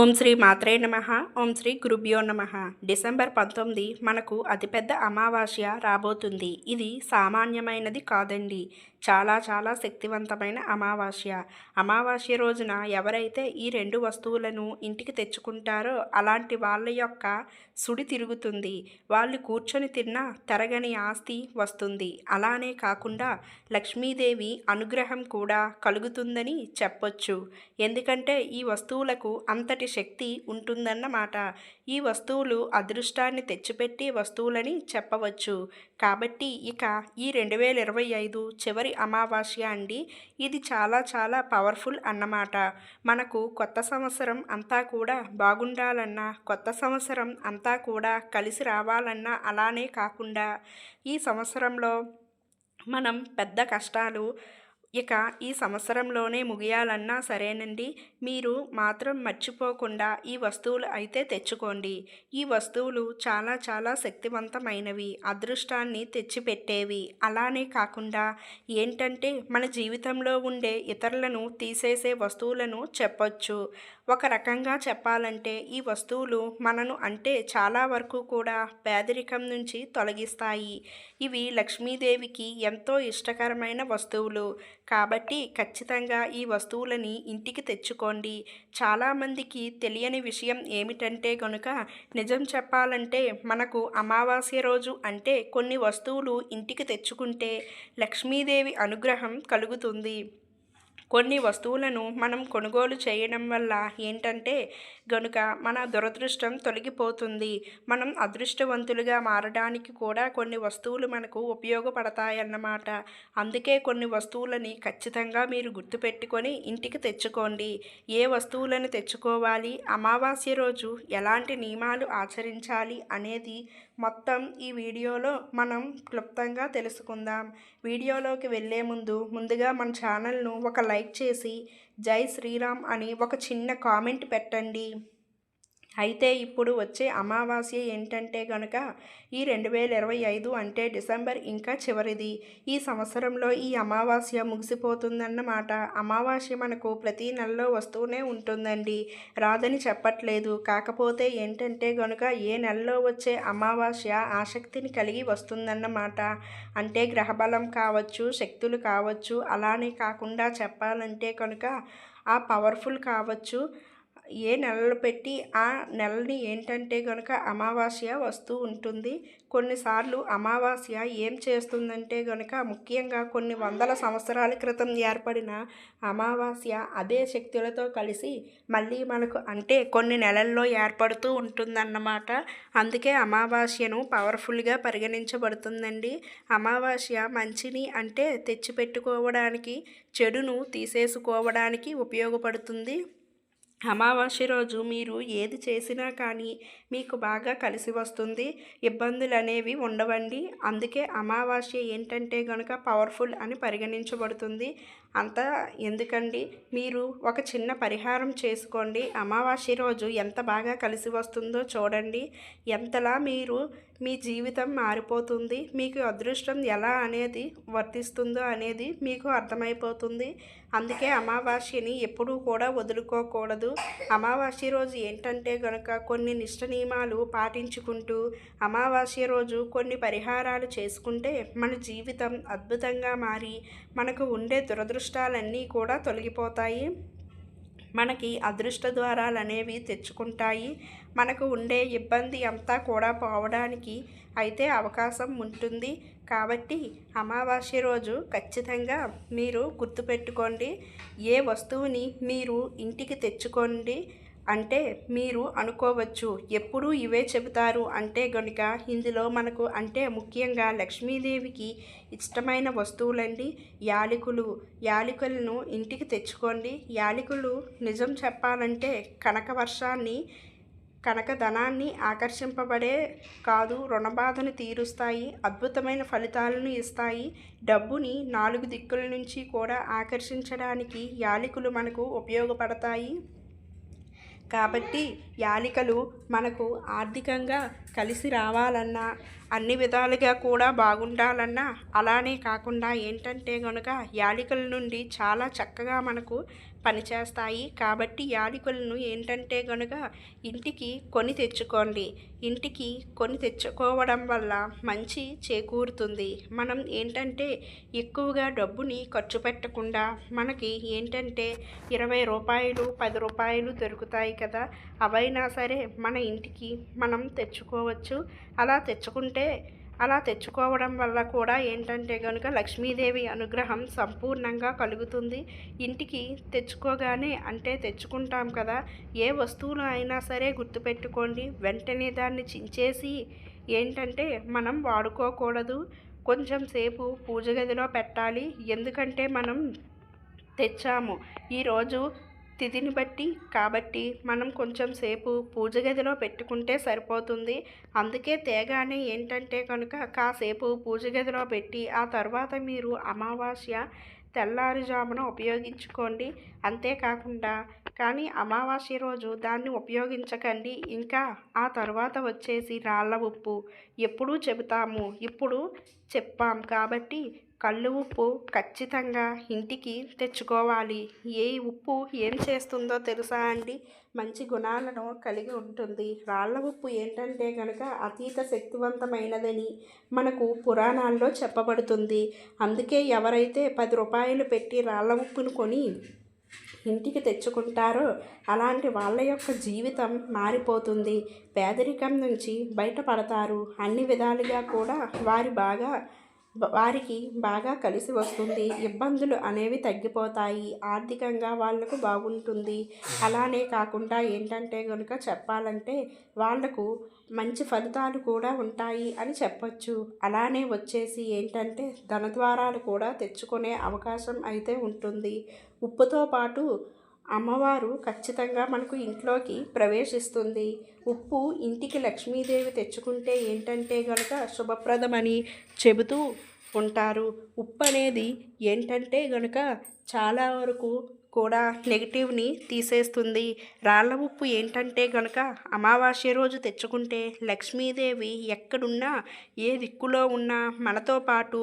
ఓం శ్రీ మాత్రే నమ. ఓం శ్రీ గురుభ్యో నమ. డిసెంబర్ పంతొమ్మిది మనకు అతిపెద్ద అమావాస్య రాబోతుంది. ఇది సామాన్యమైనది కాదండి. చాలా చాలా శక్తివంతమైన అమావాస్య. అమావాస్య రోజున ఎవరైతే ఈ రెండు వస్తువులను ఇంటికి తెచ్చుకుంటారో అలాంటి వాళ్ళ యొక్క సుడి తిరుగుతుంది. వాళ్ళు కూర్చొని తిన్న తరగని ఆస్తి వస్తుంది. అలానే కాకుండా లక్ష్మీదేవి అనుగ్రహం కూడా కలుగుతుందని చెప్పొచ్చు. ఎందుకంటే ఈ వస్తువులకు అంతటి శక్తి ఉంటుందన్నమాట. ఈ వస్తువులు అదృష్టాన్ని తెచ్చిపెట్టే వస్తువులని చెప్పవచ్చు. కాబట్టి ఇక ఈ రెండు వేల ఇరవై ఐదు చివరి అమావాస్య అండి. ఇది చాలా చాలా పవర్ఫుల్ అన్నమాట. మనకు కొత్త సంవత్సరం అంతా కూడా బాగుండాలన్నా కొత్త సంవత్సరం అంతా కూడా కలిసి రావాలన్నా అలానే కాకుండా ఈ సంవత్సరంలో మనం పెద్ద కష్టాలు ఇక ఈ సంవత్సరంలోనే ముగియాలన్నా సరేనండి. మీరు మాత్రం మర్చిపోకుండా ఈ వస్తువులు అయితే తెచ్చుకోండి. ఈ వస్తువులు చాలా చాలా శక్తివంతమైనవి అదృష్టాన్ని తెచ్చిపెట్టేవి. అలానే కాకుండా ఏంటంటే మన జీవితంలో ఉండే ఇతరులను తీసేసే వస్తువులను చెప్పొచ్చు. ఒక రకంగా చెప్పాలంటే ఈ వస్తువులు మనను అంటే చాలా వరకు కూడా పేదరికం నుంచి తొలగిస్తాయి. ఇవి లక్ష్మీదేవికి ఎంతో ఇష్టకరమైన వస్తువులు. కాబట్టి ఖచ్చితంగా ఈ వస్తువులని ఇంటికి తెచ్చుకోండి. చాలామందికి తెలియని విషయం ఏమిటంటే కనుక నిజం చెప్పాలంటే మనకు అమావాస్య రోజు అంటే కొన్ని వస్తువులు ఇంటికి తెచ్చుకుంటే లక్ష్మీదేవి అనుగ్రహం కలుగుతుంది. కొన్ని వస్తువులను మనం కొనుగోలు చేయడం వల్ల ఏంటంటే గనుక మన దురదృష్టం తొలగిపోతుంది. మనం అదృష్టవంతులుగా మారడానికి కూడా కొన్ని వస్తువులు మనకు ఉపయోగపడతాయన్నమాట. అందుకే కొన్ని వస్తువులని ఖచ్చితంగా మీరు గుర్తుపెట్టుకొని ఇంటికి తెచ్చుకోండి. ఏ వస్తువులను తెచ్చుకోవాలి? అమావాస్య రోజు ఎలాంటి నియమాలు ఆచరించాలి అనేది మొత్తం ఈ వీడియోలో మనం క్లుప్తంగా తెలుసుకుందాం. వీడియోలోకి వెళ్ళే ముందు ముందుగా మన ఛానల్ను ఒక లైక్ చేసి జై శ్రీరామ్ అని ఒక చిన్న కామెంట్ పెట్టండి. అయితే ఇప్పుడు వచ్చే అమావాస్య ఏంటంటే గనుక ఈ రెండు వేల ఇరవై ఐదు అంటే డిసెంబర్ ఇంకా చివరిది. ఈ సంవత్సరంలో ఈ అమావాస్య ముగిసిపోతుందన్నమాట. అమావాస్య మనకు ప్రతి నెలలో వస్తూనే ఉంటుందండి. రాదని చెప్పట్లేదు. కాకపోతే ఏంటంటే గనుక ఏ నెలలో వచ్చే అమావాస్య ఆసక్తిని కలిగి వస్తుందన్నమాట. అంటే గ్రహబలం కావచ్చు శక్తులు కావచ్చు అలానే కాకుండా చెప్పాలంటే కనుక ఆ పవర్ఫుల్ కావచ్చు ఏ నెలలు పెట్టి ఆ నెలని ఏంటంటే కనుక అమావాస్య వస్తూ ఉంటుంది. కొన్నిసార్లు అమావాస్య ఏం చేస్తుందంటే కనుక ముఖ్యంగా కొన్ని వందల సంవత్సరాల క్రితం ఏర్పడిన అమావాస్య అదే శక్తులతో కలిసి మళ్ళీ మనకు అంటే కొన్ని నెలల్లో ఏర్పడుతూ ఉంటుందన్నమాట. అందుకే అమావాస్యను పవర్ఫుల్గా పరిగణించబడుతుందండి. అమావాస్య మంచిని అంటే తెచ్చిపెట్టుకోవడానికి చెడును తీసేసుకోవడానికి ఉపయోగపడుతుంది. అమావాస్య రోజు మీరు ఏది చేసినా కానీ మీకు బాగా కలిసి వస్తుంది. ఇబ్బందులు అనేవి ఉండవండి. అందుకే అమావాస్య ఏంటంటే కనుక పవర్ఫుల్ అని పరిగణించబడుతుంది. అంతా ఎందుకండి? మీరు ఒక చిన్న పరిహారం చేసుకోండి. అమావాస్య రోజు ఎంత బాగా కలిసి వస్తుందో చూడండి. ఎంతలా మీరు మీ జీవితం మారిపోతుంది మీకు అదృష్టం ఎలా అనేది వర్తిస్తుందో అనేది మీకు అర్థమైపోతుంది. అందుకే అమావాస్యని ఎప్పుడూ కూడా వదులుకోకూడదు. అమావాస్య రోజు ఏంటంటే కనుక కొన్ని నిష్ట నియమాలు పాటించుకుంటూ అమావాస్య రోజు కొన్ని పరిహారాలు చేసుకుంటే మన జీవితం అద్భుతంగా మారి మనకు ఉండే దురదృష్టాలన్నీ కూడా తొలగిపోతాయి. మనకి అదృష్ట ద్వారాలు అనేవి తెచ్చుకుంటాయి. మనకు ఉండే ఇబ్బంది అంతా కూడా పోవడానికి అయితే అవకాశం ఉంటుంది. కాబట్టి అమావాస్య రోజు ఖచ్చితంగా మీరు గుర్తుపెట్టుకోండి. ఏ వస్తువుని మీరు ఇంటికి తెచ్చుకోండి. అంటే మీరు అనుకోవచ్చు ఎప్పుడు ఇవే చెబుతారు అంటే గనుక ఇందులో మనకు అంటే ముఖ్యంగా లక్ష్మీదేవికి ఇష్టమైన వస్తువులండి యాలకులు. యాలకులను ఇంటికి తెచ్చుకోండి. యాలకులు నిజం చెప్పాలంటే కనక వర్షాన్ని కనకధనాన్ని ఆకర్షింపబడే కాదు రుణబాధను తీరుస్తాయి అద్భుతమైన ఫలితాలను ఇస్తాయి. డబ్బుని నాలుగు దిక్కుల నుంచి కూడా ఆకర్షించడానికి యాలికులు మనకు ఉపయోగపడతాయి. కాబట్టి యాలికలు మనకు ఆర్థికంగా కలిసి రావాలన్నా అన్ని విధాలుగా కూడా బాగుండాలన్నా అలానే కాకుండా ఏంటంటే కనుక యాలికల నుండి చాలా చక్కగా మనకు పనిచేస్తాయి. కాబట్టి యాలకులను ఏంటంటే గనుక ఇంటికి కొని తెచ్చుకోండి. ఇంటికి కొని తెచ్చుకోవడం వల్ల మంచి చేకూరుతుంది. మనం ఏంటంటే ఎక్కువగా డబ్బుని ఖర్చు పెట్టకుండా మనకి ఏంటంటే ఇరవై రూపాయలు పది రూపాయలు దొరుకుతాయి కదా. అవైనా సరే మన ఇంటికి మనం తెచ్చుకోవచ్చు. అలా తెచ్చుకుంటే అలా తెచ్చుకోవడం వల్ల కూడా ఏంటంటే కనుక లక్ష్మీదేవి అనుగ్రహం సంపూర్ణంగా కలుగుతుంది. ఇంటికి తెచ్చుకోగానే అంటే తెచ్చుకుంటాం కదా ఏ వస్తువులు అయినా సరే గుర్తుపెట్టుకోండి. వెంటనే దాన్ని చించేసి ఏంటంటే మనం వాడుకోకూడదు. కొంచెం సేపు పూజ గదిలో పెట్టాలి. ఎందుకంటే మనం తెచ్చాము. ఈరోజు తిథిని బట్టి. కాబట్టి మనం కొంచెం సేపు పూజ గదిలో పెట్టుకుంటే సరిపోతుంది. అందుకే తేగానే ఏంటంటే కనుక కాసేపు పూజ గదిలో పెట్టి ఆ తర్వాత మీరు అమావాస్య తెల్లారుజామున ఉపయోగించుకోండి. అంతేకాకుండా కానీ అమావాస్య రోజు దాన్ని ఉపయోగించకండి. ఇంకా ఆ తర్వాత వచ్చేసి రాళ్ళ ఉప్పు. ఎప్పుడూ చెబుతాము. ఇప్పుడు చెప్పాం కాబట్టి కళ్ళు ఉప్పు ఖచ్చితంగా ఇంటికి తెచ్చుకోవాలి. ఏ ఉప్పు ఏం చేస్తుందో తెలుసా అండి? మంచి గుణాలను కలిగి ఉంటుంది. రాళ్ళ ఉప్పు ఏంటంటే కనుక అతీత శక్తివంతమైనదని మనకు పురాణాల్లో చెప్పబడుతుంది. అందుకే ఎవరైతే పది రూపాయలు పెట్టి రాళ్ళ ఉప్పును కొని ఇంటికి తెచ్చుకుంటారో అలాంటి వాళ్ళ యొక్క జీవితం మారిపోతుంది. పేదరికం నుంచి బయటపడతారు. అన్ని విధాలుగా కూడా వారి బాగా వారికి బాగా కలిసి వస్తుంది. ఇబ్బందులు అనేవి తగ్గిపోతాయి. ఆర్థికంగా వాళ్ళకు బాగుంటుంది. అలానే కాకుండా ఏంటంటే కనుక చెప్పాలంటే వాళ్ళకు మంచి ఫలితాలు కూడా ఉంటాయి అని చెప్పొచ్చు. అలానే వచ్చేసి ఏంటంటే ధనద్వారాలు కూడా తెచ్చుకునే అవకాశం అయితే ఉంటుంది. ఉప్పుతో పాటు అమ్మవారు ఖచ్చితంగా మనకు ఇంట్లోకి ప్రవేశిస్తుంది. ఉప్పు ఇంటికి లక్ష్మీదేవి తెచ్చుకుంటే ఏంటంటే కనుక శుభప్రదమని చెబుతూ ఉంటారు. ఉప్పు అనేది ఏంటంటే కనుక చాలా వరకు కూడా నెగిటివ్ని తీసేస్తుంది. రాళ్ళ ఉప్పు ఏంటంటే గనక అమావాస్య రోజు తెచ్చుకుంటే లక్ష్మీదేవి ఎక్కడున్నా ఏ దిక్కులో ఉన్నా మనతో పాటు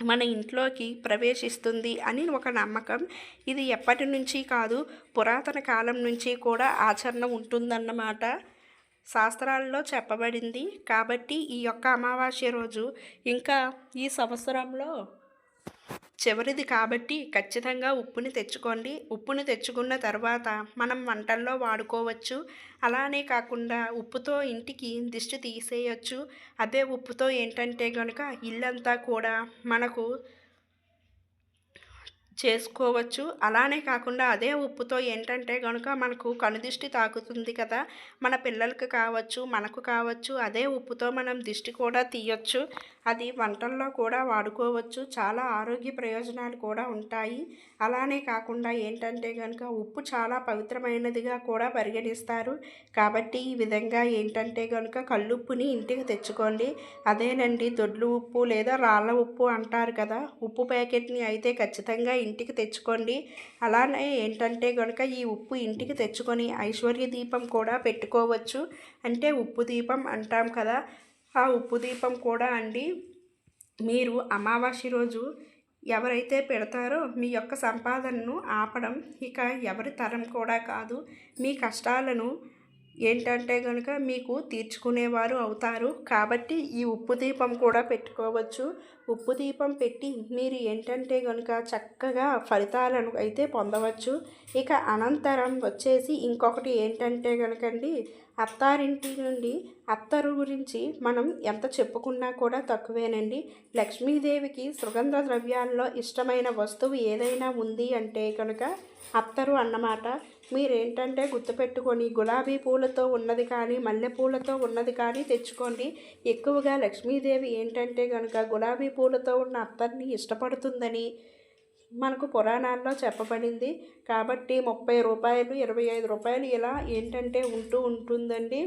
మన ఇంట్లోకి ప్రవేశిస్తుంది అని ఒక నమ్మకం. ఇది ఎప్పటి నుంచి కాదు పురాతన కాలం నుంచి కూడా ఆచరణ ఉంటుందన్నమాట. శాస్త్రాల్లో చెప్పబడింది కాబట్టి ఈ యొక్క అమావాస్య రోజు ఇంకా ఈ సంవత్సరంలో చివరిది కాబట్టి ఖచ్చితంగా ఉప్పుని తెచ్చుకోండి. ఉప్పుని తెచ్చుకున్న తర్వాత మనం వంటల్లో వాడుకోవచ్చు. అలానే కాకుండా ఉప్పుతో ఇంటికి దిష్టి తీసేయచ్చు. అదే ఉప్పుతో ఏంటంటే కనుక ఇల్లంతా కూడా మనకు చేసుకోవచ్చు. అలానే కాకుండా అదే ఉప్పుతో ఏంటంటే కనుక మనకు కనుదిష్టి తాకుతుంది కదా! మన పిల్లలకు కావచ్చు మనకు కావచ్చు అదే ఉప్పుతో మనం దిష్టి కూడా తీయొచ్చు. అది వంటల్లో కూడా వాడుకోవచ్చు. చాలా ఆరోగ్య ప్రయోజనాలు కూడా ఉంటాయి. అలానే కాకుండా ఏంటంటే కనుక ఉప్పు చాలా పవిత్రమైనదిగా కూడా పరిగణిస్తారు. కాబట్టి ఈ విధంగా ఏంటంటే కనుక కల్లుప్పుని ఇంటికి తెచ్చుకోండి. అదేనండి దొడ్లు ఉప్పు లేదా రాళ్ళ ఉప్పు అంటారు కదా. ఉప్పు ప్యాకెట్ని అయితే ఖచ్చితంగా ఇంటికి తెచ్చుకోండి. అలానే ఏంటంటే కనుక ఈ ఉప్పు ఇంటికి తెచ్చుకొని ఐశ్వర్య దీపం కూడా పెట్టుకోవచ్చు. అంటే ఉప్పు దీపం అంటాం కదా. ఆ ఉప్పు దీపం కూడా అండి. మీరు అమావాస్య రోజు ఎవరైతే పెడతారో మీ యొక్క సంపాదనను ఆపడం ఇక ఎవరి తరం కూడా కాదు. మీ కష్టాలను ఏంటంటే కనుక మీకు తీర్చుకునేవారు అవుతారు. కాబట్టి ఈ ఉప్పు దీపం కూడా పెట్టుకోవచ్చు. ఉప్పు దీపం పెట్టి మీరు ఏంటంటే కనుక చక్కగా ఫలితాలను అయితే పొందవచ్చు. ఇక అనంతరం వచ్చేసి ఇంకొకటి ఏంటంటే కనుకండి అత్తారింటి నుండి అత్తరు గురించి మనం ఎంత చెప్పుకున్నా కూడా తక్కువేనండి. లక్ష్మీదేవికి సుగంధ ద్రవ్యాల్లో ఇష్టమైన వస్తువు ఏదైనా ఉంది అంటే కనుక అత్తరు అన్నమాట. మీరేంటంటే గుర్తుపెట్టుకొని గులాబీ పూలతో ఉన్నది కానీ మల్లెపూలతో ఉన్నది కానీ తెచ్చుకోండి. ఎక్కువగా లక్ష్మీదేవి ఏంటంటే కనుక గులాబీ పూలతో ఉన్న అత్తర్ని ఇష్టపడుతుందని మనకు పురాణాల్లో చెప్పబడింది. కాబట్టి ముప్పై రూపాయలు ఇరవై ఐదు రూపాయలు ఇలా ఏంటంటే ఉంటూ ఉంటుందండి.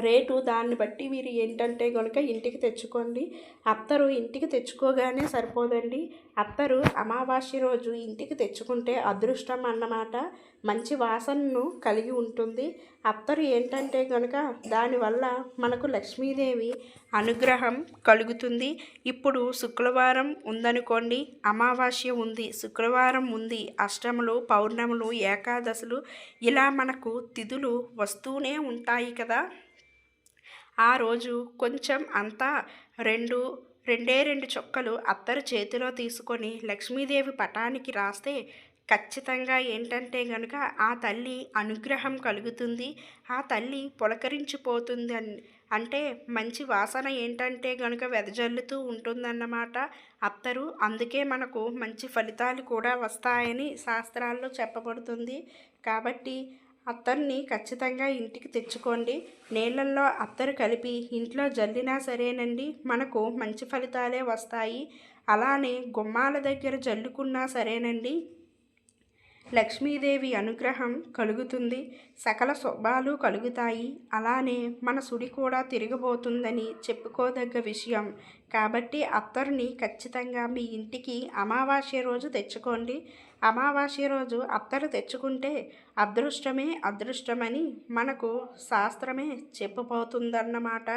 రేటు దాన్ని బట్టి మీరు ఏంటంటే కనుక ఇంటికి తెచ్చుకోండి. అత్తరు ఇంటికి తెచ్చుకోగానే సరిపోదండి. అత్తరు అమావాస్య రోజు ఇంటికి తెచ్చుకుంటే అదృష్టం అన్నమాట. మంచి వాసనను కలిగి ఉంటుంది. అత్తరు ఏంటంటే కనుక దానివల్ల మనకు లక్ష్మీదేవి అనుగ్రహం కలుగుతుంది. ఇప్పుడు శుక్రవారం ఉందనుకోండి. అమావాస్య ఉంది. శుక్రవారం ఉంది. అష్టములు పౌర్ణములు ఏకాదశులు ఇలా మనకు తిథులు వస్తూనే ఉంటాయి కదా. ఆ రోజు కొంచెం అంతా రెండు రెండే రెండు చొక్కలు అత్తరు చేతిలో తీసుకొని లక్ష్మీదేవి పటానికి రాస్తే ఖచ్చితంగా ఏంటంటే గనుక ఆ తల్లి అనుగ్రహం కలుగుతుంది. ఆ తల్లి పులకరించిపోతుంది అని అంటే మంచి వాసన ఏంటంటే గనుక వెదజల్లుతూ ఉంటుందన్నమాట అత్తరు. అందుకే మనకు మంచి ఫలితాలు కూడా వస్తాయని శాస్త్రాల్లో చెప్పబడుతుంది. కాబట్టి అత్తర్ని ఖచ్చితంగా ఇంటికి తెచ్చుకోండి. నీళ్ళల్లో అత్తరు కలిపి ఇంట్లో జల్లినా సరేనండి. మనకు మంచి ఫలితాలే వస్తాయి. అలానే గుమ్మాల దగ్గర జల్లుకున్నా సరేనండి. లక్ష్మీదేవి అనుగ్రహం కలుగుతుంది. సకల శుభాలు కలుగుతాయి. అలానే మన సుడి కూడా తిరగబోతుందని చెప్పుకోదగ్గ విషయం. కాబట్టి అత్తరుని ఖచ్చితంగా మీ ఇంటికి అమావాస్య రోజు తెచ్చుకోండి. అమావాస్య రోజు అత్తరు తెచ్చుకుంటే అదృష్టమే అదృష్టమని మనకు శాస్త్రమే చెప్పబోతుందన్నమాట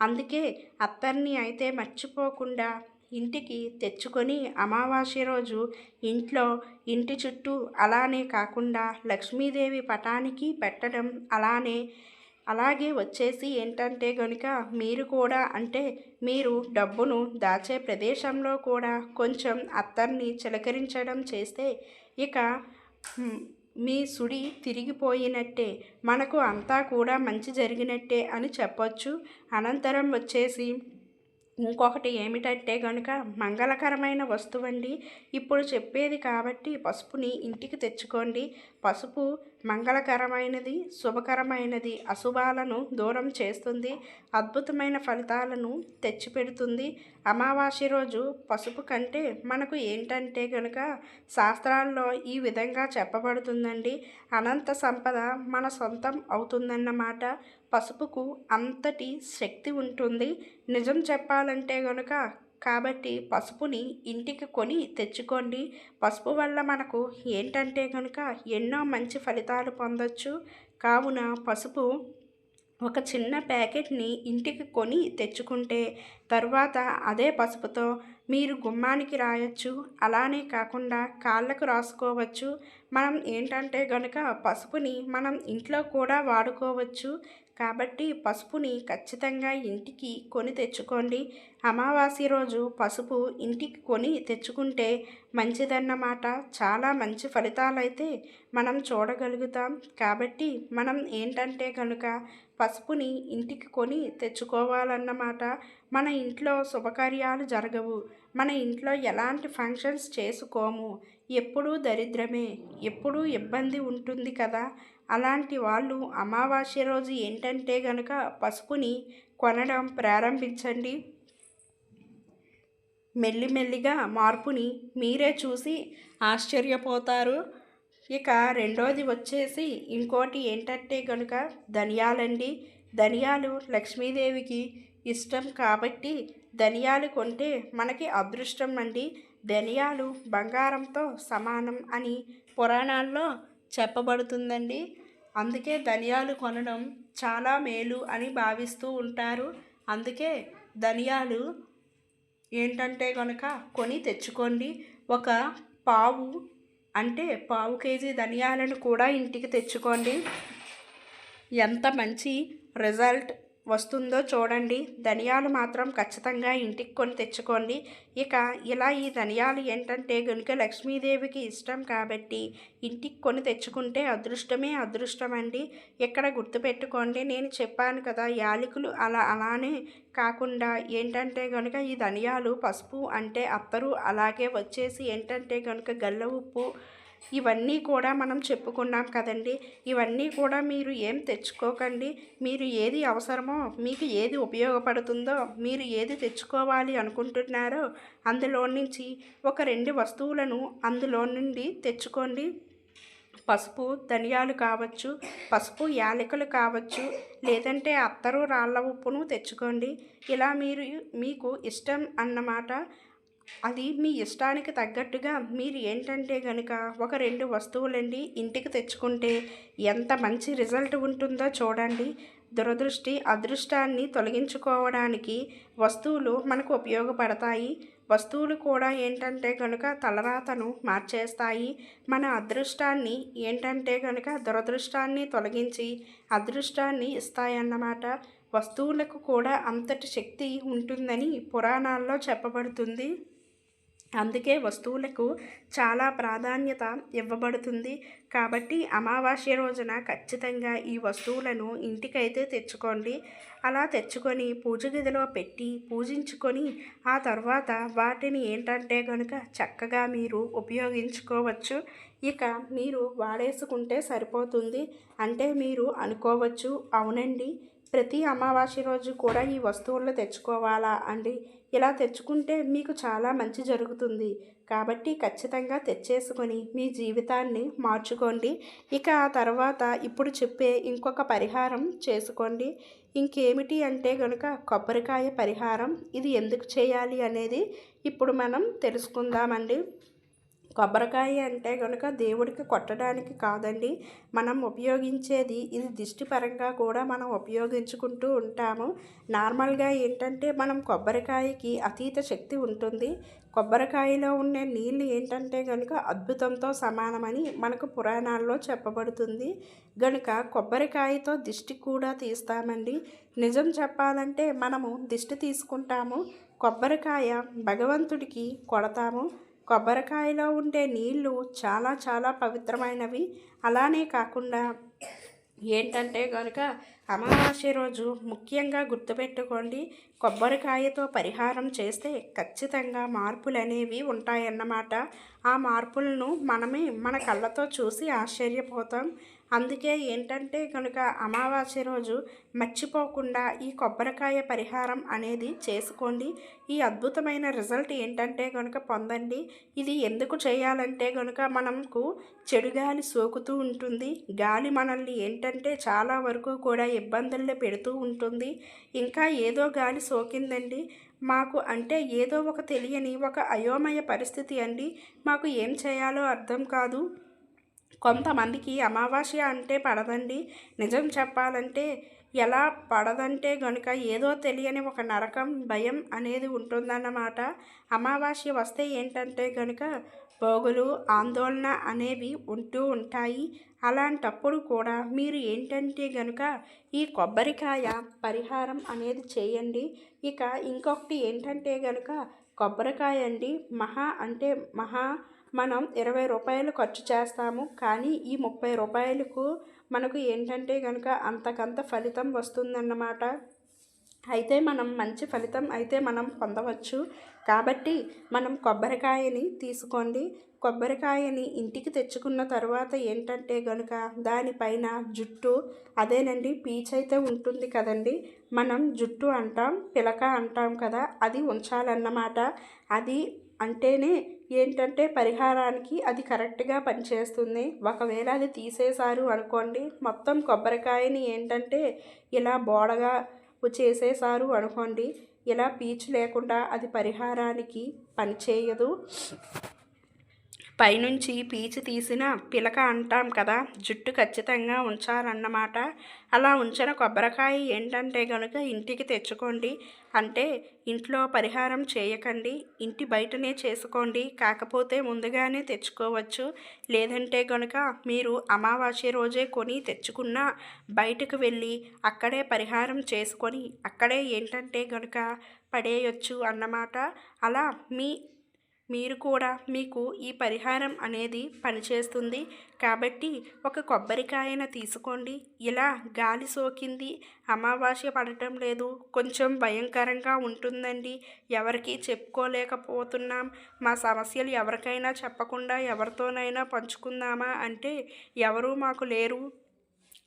అందుకే అత్తర్ని అయితే మర్చిపోకుండా ఇంటికి తెచ్చుకొని అమావాస్య రోజు ఇంట్లో ఇంటి చుట్టూ అలానే కాకుండా లక్ష్మీదేవి పటానికి పెట్టడం అలానే అలాగే వచ్చేసి ఏంటంటే కనుక మీరు కూడా అంటే మీరు డబ్బును దాచే ప్రదేశంలో కూడా కొంచెం అత్తర్ని చిలకరించడం చేస్తే ఇక మీ సుడి తిరిగిపోయినట్టే మనకు అంతా కూడా మంచి జరిగినట్టే అని చెప్పొచ్చు. అనంతరం వచ్చేసి ఇంకొకటి ఏమిటంటే కనుక మంగళకరమైన వస్తువండి. ఇప్పుడు చెప్పేది కాబట్టి పసుపుని ఇంటికి తెచ్చుకోండి. పసుపు మంగళకరమైనది శుభకరమైనది అశుభాలను దూరం చేస్తుంది అద్భుతమైన ఫలితాలను తెచ్చిపెడుతుంది. అమావాస్య రోజు పసుపు కంటే మనకు ఏంటంటే కనుక శాస్త్రాల్లో ఈ విధంగా చెప్పబడుతుందండి. అనంత సంపద మన సొంతం అవుతుందన్నమాట. పసుపుకు అంతటి శక్తి ఉంటుంది. నిజం చెప్పాలంటే కనుక కాబట్టి పసుపుని ఇంటికి కొని తెచ్చుకోండి. పసుపు వల్ల మనకు ఏంటంటే కనుక ఎన్నో మంచి ఫలితాలు పొందొచ్చు. కావున పసుపు ఒక చిన్న ప్యాకెట్ని ఇంటికి కొని తెచ్చుకుంటే తర్వాత అదే పసుపుతో మీరు గుమ్మానికి రాయొచ్చు. అలానే కాకుండా కాళ్ళకు రాసుకోవచ్చు. మనం ఏంటంటే కనుక పసుపుని మనం ఇంట్లో కూడా వాడుకోవచ్చు. కాబట్టి పసుపుని ఖచ్చితంగా ఇంటికి కొని తెచ్చుకోండి. అమావాస్య రోజు పసుపు ఇంటికి కొని తెచ్చుకుంటే మంచిదన్నమాట. చాలా మంచి ఫలితాలు అయితే మనం చూడగలుగుతాం. కాబట్టి మనం ఏంటంటే కనుక పసుపుని ఇంటికి కొని తెచ్చుకోవాలన్నమాట. మన ఇంట్లో శుభకార్యాలు జరగవు. మన ఇంట్లో ఎలాంటి ఫంక్షన్స్ చేసుకోము. ఎప్పుడూ దరిద్రమే. ఎప్పుడూ ఇబ్బంది ఉంటుంది కదా. అలాంటి వాళ్ళు అమావాస్య రోజు ఏంటంటే గనక పసుపుని కొనడం ప్రారంభించండి. మెల్లిమెల్లిగా మార్పుని మీరే చూసి ఆశ్చర్యపోతారు. ఇక రెండోది వచ్చేసి ఇంకోటి ఏంటంటే కనుక ధనియాలండి. ధనియాలు లక్ష్మీదేవికి ఇష్టం కాబట్టి ధనియాలు కొంటే మనకి అదృష్టం అండి. ధనియాలు బంగారంతో సమానం అని పురాణాల్లో చెప్పబడుతుందండి. అందుకే ధనియాలు కొనడం చాలా మేలు అని భావిస్తూ ఉంటారు. అందుకే ధనియాలు ఏంటంటే కనుక కొని తెచ్చుకోండి. ఒక పావు అంటే పావు కేజీ ధనియాలను కూడా ఇంటికి తెచ్చుకోండి. ఎంత మంచి రిజల్ట్ వస్తుందో చూడండి. ధనియాలు మాత్రం ఖచ్చితంగా ఇంటికి కొని తెచ్చుకోండి. ఇక ఇలా ఈ ధనియాలు ఏంటంటే కనుక లక్ష్మీదేవికి ఇష్టం కాబట్టి ఇంటికి కొని తెచ్చుకుంటే అదృష్టమే అదృష్టం అండి ఇక్కడ గుర్తుపెట్టుకోండి. నేను చెప్పాను కదా యాలకులు అలా అలానే కాకుండా ఏంటంటే కనుక ఈ ధనియాలు పసుపు అంటే అత్తరు అలాగే వచ్చేసి ఏంటంటే కనుక గల్ల ఉప్పు ఇవన్నీ కూడా మనం చెప్పుకున్నాం కదండి. ఇవన్నీ కూడా మీరు ఏం తెచ్చుకోకండి. మీరు ఏది అవసరమో మీకు ఏది ఉపయోగపడుతుందో మీరు ఏది తెచ్చుకోవాలి అనుకుంటున్నారో అందులో నుంచి ఒక రెండు వస్తువులను అందులో నుండి తెచ్చుకోండి. పసుపు ధనియాలు కావచ్చు పసుపు యాలకులు కావచ్చు లేదంటే అత్తరు రాళ్ళ ఉప్పును తెచ్చుకోండి. ఇలా మీరు మీకు ఇష్టం అన్నమాట. అది మీ ఇష్టానికి తగ్గట్టుగా మీరు ఏంటంటే కనుక ఒక రెండు వస్తువులండి ఇంటికి తెచ్చుకుంటే ఎంత మంచి రిజల్ట్ ఉంటుందో చూడండి. దురదృష్టి అదృష్టాన్ని తొలగించుకోవడానికి వస్తువులు మనకు ఉపయోగపడతాయి. వస్తువులు కూడా ఏంటంటే కనుక తలరాతను మార్చేస్తాయి. మన అదృష్టాన్ని ఏంటంటే కనుక దురదృష్టాన్ని తొలగించి అదృష్టాన్ని ఇస్తాయన్నమాట. వస్తువులకు కూడా అంతటి శక్తి ఉంటుందని పురాణాల్లో చెప్పబడుతుంది. అందుకే వస్తువులకు చాలా ప్రాధాన్యత ఇవ్వబడుతుంది. కాబట్టి అమావాస్య రోజున ఖచ్చితంగా ఈ వస్తువులను ఇంటికైతే తెచ్చుకోండి. అలా తెచ్చుకొని పూజ గదిలో పెట్టి పూజించుకొని ఆ తర్వాత వాటిని ఏంటంటే కనుక చక్కగా మీరు ఉపయోగించుకోవచ్చు. ఇక మీరు వాడేసుకుంటే సరిపోతుంది. అంటే మీరు అనుకోవచ్చు అవునండి. ప్రతి అమావాస్య రోజు కూడా ఈ వస్తువులను తెచ్చుకోవాలా అండి? ఇలా తెచ్చుకుంటే మీకు చాలా మంచి జరుగుతుంది. కాబట్టి ఖచ్చితంగా తెచ్చేసుకొని మీ జీవితాన్ని మార్చుకోండి. ఇక ఆ తర్వాత ఇప్పుడు చెప్పే ఇంకొక పరిహారం చేసుకోండి. ఇంకేమిటి అంటే కనుక కొబ్బరికాయ పరిహారం. ఇది ఎందుకు చేయాలి అనేది ఇప్పుడు మనం తెలుసుకుందామండి. కొబ్బరికాయ అంటే కనుక దేవుడికి కొట్టడానికి కాదండి. మనం ఉపయోగించేది ఇది దిష్టిపరంగా కూడా మనం ఉపయోగించుకుంటూ ఉంటాము. నార్మల్గా ఏంటంటే మనం కొబ్బరికాయకి అతీత శక్తి ఉంటుంది. కొబ్బరికాయలో ఉండే నీళ్ళు ఏంటంటే కనుక అద్భుతంతో సమానమని మనకు పురాణాల్లో చెప్పబడుతుంది. గనుక కొబ్బరికాయతో దిష్టి కూడా తీస్తామండి. నిజం చెప్పాలంటే మనము దిష్టి తీసుకుంటాము. కొబ్బరికాయ భగవంతుడికి కొడతాము. కొబ్బరికాయలో ఉండే నీళ్ళు చాలా చాలా పవిత్రమైనవి. అలానే కాకుండా ఏంటంటే కనుక అమావాస్య రోజు ముఖ్యంగా గుర్తుపెట్టుకోండి కొబ్బరికాయతో పరిహారం చేస్తే ఖచ్చితంగా మార్పులు అనేవి ఉంటాయన్నమాట. ఆ మార్పులను మనమే మన కళ్ళతో చూసి ఆశ్చర్యపోతాం. అందుకే ఏంటంటే కనుక అమావాస్య రోజు మర్చిపోకుండా ఈ కొబ్బరికాయ పరిహారం అనేది చేసుకోండి. ఈ అద్భుతమైన రిజల్ట్ ఏంటంటే కనుక పొందండి. ఇది ఎందుకు చేయాలంటే కనుక మనకు చెడు గాలి సోకుతూ ఉంటుంది. గాలి మనల్ని ఏంటంటే చాలా వరకు కూడా ఇబ్బందుల్లో పెడుతూ ఉంటుంది. ఇంకా ఏదో గాలి సోకిందండి. మాకు అంటే ఏదో ఒక తెలియని ఒక అయోమయ పరిస్థితి అండి. మాకు ఏం చేయాలో అర్థం కాదు. కొంతమందికి అమావాస్య అంటే పడదండి. నిజం చెప్పాలంటే ఎలా పడదంటే గనుక ఏదో తెలియని ఒక నరకం భయం అనేది ఉంటుందన్నమాట. అమావాస్య వస్తే ఏంటంటే గనుక పోగులు ఆందోళన అనేవి ఉంటూ ఉంటాయి. అలాంటప్పుడు కూడా మీరు ఏంటంటే గనుక ఈ కొబ్బరికాయ పరిహారం అనేది చేయండి. ఇక ఇంకొకటి ఏంటంటే గనుక కొబ్బరికాయ అండి. మహా అంటే మహా మనం ఇరవై రూపాయలు ఖర్చు చేస్తాము కానీ ఈ ముప్పై రూపాయలకు మనకు ఏంటంటే కనుక అంతకంత ఫలితం వస్తుందన్నమాట. అయితే మనం మంచి ఫలితం అయితే మనం పొందవచ్చు. కాబట్టి మనం కొబ్బరికాయని తీసుకోండి. కొబ్బరికాయని ఇంటికి తెచ్చుకున్న తర్వాత ఏంటంటే కనుక దానిపైన జుట్టు అదేనండి పీచ్ అయితే ఉంటుంది కదండి. మనం జుట్టు అంటాం పిలక అంటాం కదా అది ఉంచాలన్నమాట. అది అంటేనే ఏంటంటే పరిహారానికి అది కరెక్ట్గా పనిచేస్తుంది. ఒకవేళ అది తీసేశారు అనుకోండి మొత్తం కొబ్బరికాయని ఏంటంటే ఇలా బోడగా చేసేసారు అనుకోండి ఇలా పీచు లేకుండా అది పరిహారానికి పనిచేయదు. పైనుంచి పీచి తీసిన పిలక అంటాం కదా జుట్టు ఖచ్చితంగా ఉంచాలన్నమాట. అలా ఉంచిన కొబ్బరికాయ ఏంటంటే కనుక ఇంటికి తెచ్చుకోండి. అంటే ఇంట్లో పరిహారం చేయకండి. ఇంటి బయటనే చేసుకోండి. కాకపోతే ముందుగానే తెచ్చుకోవచ్చు. లేదంటే కనుక మీరు అమావాస్య రోజే కొని తెచ్చుకున్న బయటకు వెళ్ళి అక్కడే పరిహారం చేసుకొని అక్కడే ఏంటంటే కనుక పడేయచ్చు అన్నమాట. అలా మీ మీరు కూడా మీకు ఈ పరిహారం అనేది పనిచేస్తుంది. కాబట్టి ఒక కొబ్బరికాయన తీసుకోండి. ఇలా గాలి సోకింది అమావాస్య పడటం లేదు. కొంచెం భయంకరంగా ఉంటుందండి. ఎవరికి చెప్పుకోలేకపోతున్నాం. మా సమస్యలు ఎవరికైనా చెప్పకుండా ఎవరితోనైనా పంచుకుందామా అంటే ఎవరూ మాకు లేరు.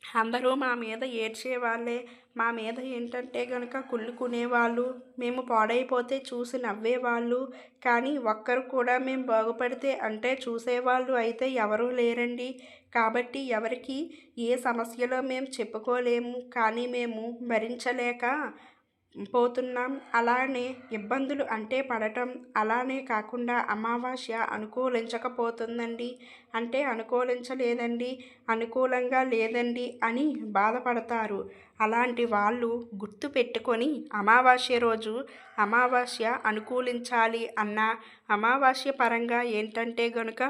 అందరూ మా మీద ఏడ్చేవాళ్ళే మా మీద ఏంటంటే కనుక కుళ్ళుకునేవాళ్ళు మేము పాడైపోతే చూసి నవ్వేవాళ్ళు కానీ ఒక్కరు కూడా మేము బాగుపడితే అంటే చూసేవాళ్ళు అయితే ఎవరూ లేరండి. కాబట్టి ఎవరికి ఏ సమస్యలో మేము చెప్పుకోలేము. కానీ మేము భరించలేక పోతున్నాం. అలానే ఇబ్బందులు అంటే పడటం అలానే కాకుండా అమావాస్య అనుకూలించకపోతుందండి. అంటే అనుకూలించలేదండి అనుకూలంగా లేదండి అని బాధపడతారు. అలాంటి వాళ్ళు గుర్తు పెట్టుకొని అమావాస్య రోజు అమావాస్య అనుకూలించాలి అన్న అమావాస్య పరంగా ఏంటంటే గనుక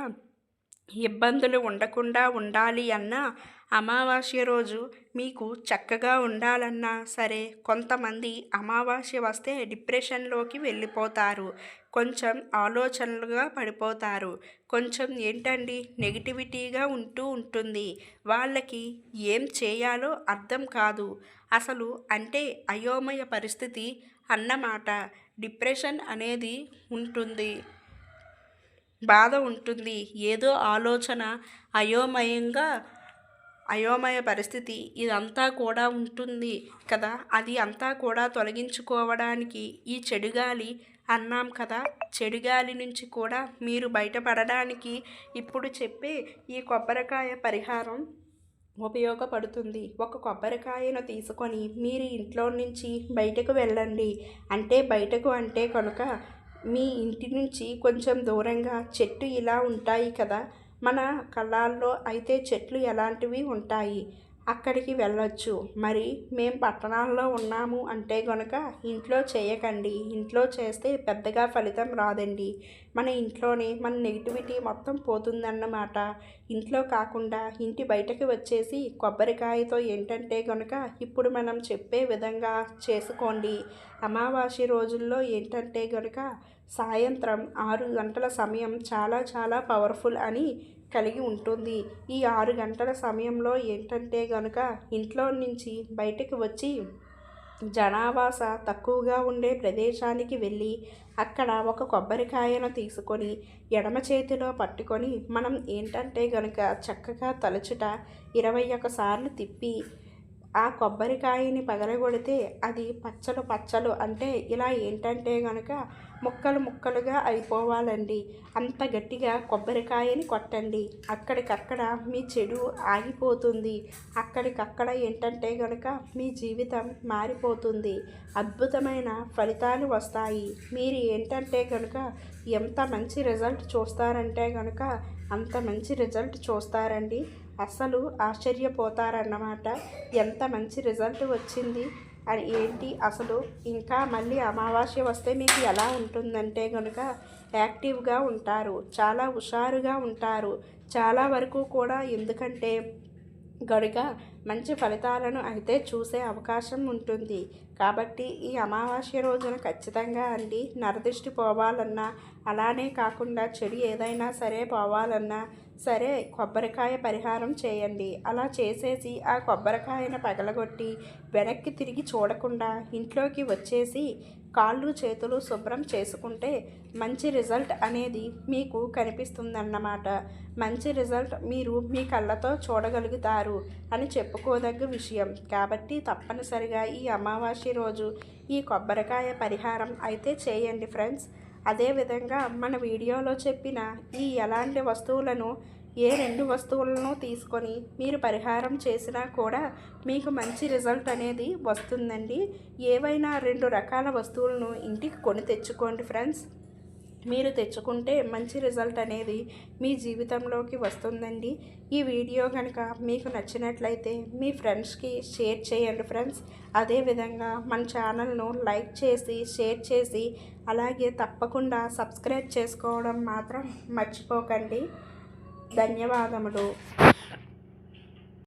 ఇబ్బందులు ఉండకుండా ఉండాలి అన్నా అమావాస్య రోజు మీకు చక్కగా ఉండాలన్నా సరే కొంతమంది అమావాస్య వస్తే డిప్రెషన్లోకి వెళ్ళిపోతారు. కొంచెం ఆలోచనలుగా పడిపోతారు. కొంచెం ఏంటండి? నెగిటివిటీగా ఉంటూ ఉంటుంది. వాళ్ళకి ఏం చేయాలో అర్థం కాదు. అసలు అంటే అయోమయ పరిస్థితి అన్నమాట. డిప్రెషన్ అనేది ఉంటుంది. బాధ ఉంటుంది. ఏదో ఆలోచన అయోమయంగా అయోమయ పరిస్థితి ఇదంతా కూడా ఉంటుంది కదా? అది అంతా కూడా తొలగించుకోవడానికి ఈ చెడుగాలి అన్నాం కదా? చెడుగాలి నుంచి కూడా మీరు బయటపడడానికి ఇప్పుడు చెప్పే ఈ కొబ్బరికాయ పరిహారం ఉపయోగపడుతుంది. ఒక కొబ్బరికాయను తీసుకొని మీరు ఇంట్లో నుంచి బయటకు వెళ్ళండి. అంటే బయటకు అంటే కనుక మీ ఇంటి నుంచి కొంచెం దూరంగా చెట్టు ఇలా ఉంటాయి కదా? మన కళ్ళాల్లో అయితే చెట్లు ఎలాంటివి ఉంటాయి? అక్కడికి వెళ్ళొచ్చు. మరి మేము పట్టణాల్లో ఉన్నాము అంటే కనుక ఇంట్లో చేయకండి. ఇంట్లో చేస్తే పెద్దగా ఫలితం రాదండి. మన ఇంట్లోనే మన నెగిటివిటీ మొత్తం పోతుందన్నమాట. ఇంట్లో కాకుండా ఇంటి బయటకు వచ్చేసి కొబ్బరికాయతో ఏంటంటే గనుక ఇప్పుడు మనం చెప్పే విధంగా చేసుకోండి. అమావాస్య రోజుల్లో ఏంటంటే గనుక సాయంత్రం ఆరు గంటల సమయం చాలా చాలా పవర్ఫుల్ అని కలిగి ఉంటుంది. ఈ ఆరు గంటల సమయంలో ఏంటంటే కనుక ఇంట్లో నుంచి బయటకు వచ్చి జనావాస తక్కువగా ఉండే ప్రదేశానికి వెళ్ళి అక్కడ ఒక కొబ్బరికాయను తీసుకొని ఎడమ చేతిలో పట్టుకొని మనం ఏంటంటే కనుక చక్కగా తలుచుట ఇరవై ఒకసార్లు తిప్పి ఆ కొబ్బరికాయని పగలగొడితే అది పచ్చలు పచ్చలు అంటే ఇలా ఏంటంటే కనుక ముక్కలు ముక్కలుగా అయిపోవాలండి. అంత గట్టిగా కొబ్బరికాయని కొట్టండి. అక్కడికక్కడ మీ చెడు ఆగిపోతుంది. అక్కడికక్కడ ఏంటంటే కనుక మీ జీవితం మారిపోతుంది. అద్భుతమైన ఫలితాలు వస్తాయి. మీరు ఏంటంటే కనుక ఎంత మంచి రిజల్ట్ చూస్తారంటే కనుక అంత మంచి రిజల్ట్ చూస్తారండి. అసలు ఆశ్చర్యపోతారన్నమాట. ఎంత మంచి రిజల్ట్ వచ్చింది. అని ఏంటి? అసలు ఇంకా మళ్ళీ అమావాస్య వస్తే మీకు ఎలా ఉంటుందంటే కనుక యాక్టివ్గా ఉంటారు. చాలా హుషారుగా ఉంటారు. చాలా వరకు కూడా ఎందుకంటే గనుక మంచి ఫలితాలను అయితే చూసే అవకాశం ఉంటుంది. కాబట్టి ఈ అమావాస్య రోజున ఖచ్చితంగా అండి నరదిష్టి పోవాలన్నా అలానే కాకుండా చెడు ఏదైనా సరే పోవాలన్నా సరే కొబ్బరికాయ పరిహారం చేయండి. అలా చేసేసి ఆ కొబ్బరికాయను పగలగొట్టి వెనక్కి తిరిగి చూడకుండా ఇంట్లోకి వచ్చేసి కాళ్ళు చేతులు శుభ్రం చేసుకుంటే మంచి రిజల్ట్ అనేది మీకు కనిపిస్తుందన్నమాట. మంచి రిజల్ట్ మీరు మీ కళ్ళతో చూడగలుగుతారు అని చెప్పుకోదగ్గ విషయం. కాబట్టి తప్పనిసరిగా ఈ అమావాస్య రోజు ఈ కొబ్బరికాయ పరిహారం అయితే చేయండి ఫ్రెండ్స్. అదేవిధంగా మన వీడియోలో చెప్పిన ఈ ఎలాంటి వస్తువులను ఏ రెండు వస్తువులను తీసుకొని మీరు పరిహారం చేసినా కూడా మీకు మంచి రిజల్ట్ అనేది వస్తుందండి. ఏవైనా రెండు రకాల వస్తువులను ఇంటికి కొని తెచ్చుకోండి ఫ్రెండ్స్. మీరు తెచ్చుకుంటే మంచి రిజల్ట్ అనేది మీ జీవితంలోకి వస్తుందండి. ఈ వీడియో కనుక మీకు నచ్చినట్లయితే మీ ఫ్రెండ్స్కి షేర్ చేయండి ఫ్రెండ్స్. అదేవిధంగా మన ఛానల్ను లైక్ చేసి షేర్ చేసి అలాగే తప్పకుండా సబ్స్క్రైబ్ చేసుకోవడం మాత్రం మర్చిపోకండి. ధన్యవాదములు.